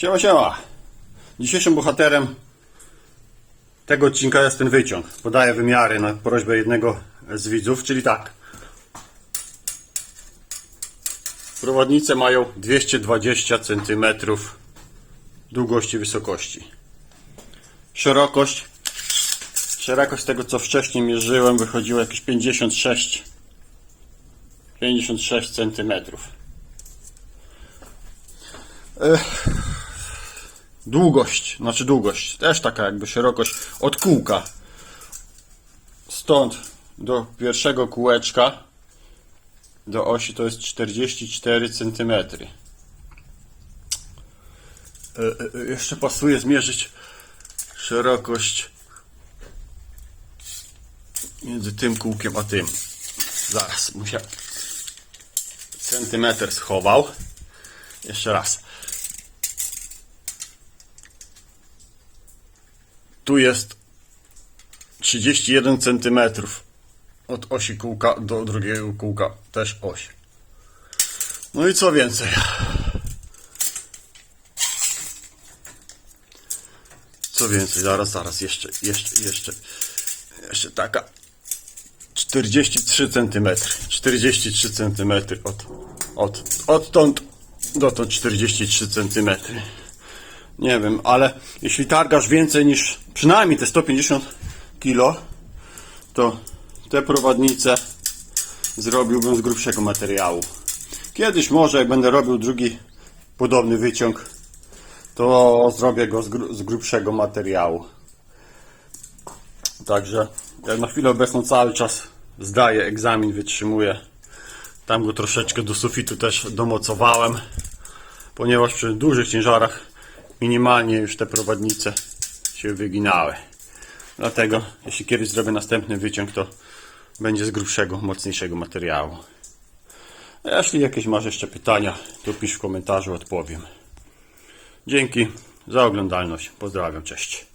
Siema, siema. Dzisiejszym bohaterem tego odcinka jest ten wyciąg. Podaję wymiary na prośbę jednego z widzów, czyli tak. Prowadnice mają 220 cm długości wysokości. Szerokość szerokość tego co wcześniej mierzyłem wychodziło jakieś 56 56 cm. Długość, znaczy długość, też taka jakby szerokość od kółka. Stąd do pierwszego kółeczka do osi to jest 44 cm. E, e, e, Jeszcze pasuje zmierzyć szerokość między tym kółkiem a tym. Zaraz, muszę centymetr schował. Jeszcze raz. Tu jest 31 cm od osi kółka do drugiego kółka też oś. No i co więcej? Co więcej? Zaraz, zaraz, jeszcze, jeszcze, jeszcze, jeszcze taka 43 cm. 43 cm od, od, odtąd dotąd 43 cm. Nie wiem, ale jeśli targasz więcej niż przynajmniej te 150 kg, to te prowadnice zrobiłbym z grubszego materiału. Kiedyś może, jak będę robił drugi podobny wyciąg, to zrobię go z, gru- z grubszego materiału. Także jak na chwilę obecną cały czas zdaję egzamin, wytrzymuję. Tam go troszeczkę do sufitu też domocowałem, ponieważ przy dużych ciężarach minimalnie już te prowadnice się wyginały. Dlatego, jeśli kiedyś zrobię następny wyciąg, to będzie z grubszego, mocniejszego materiału. A jeśli jakieś masz jeszcze pytania, to pisz w komentarzu, odpowiem. Dzięki za oglądalność. Pozdrawiam, cześć.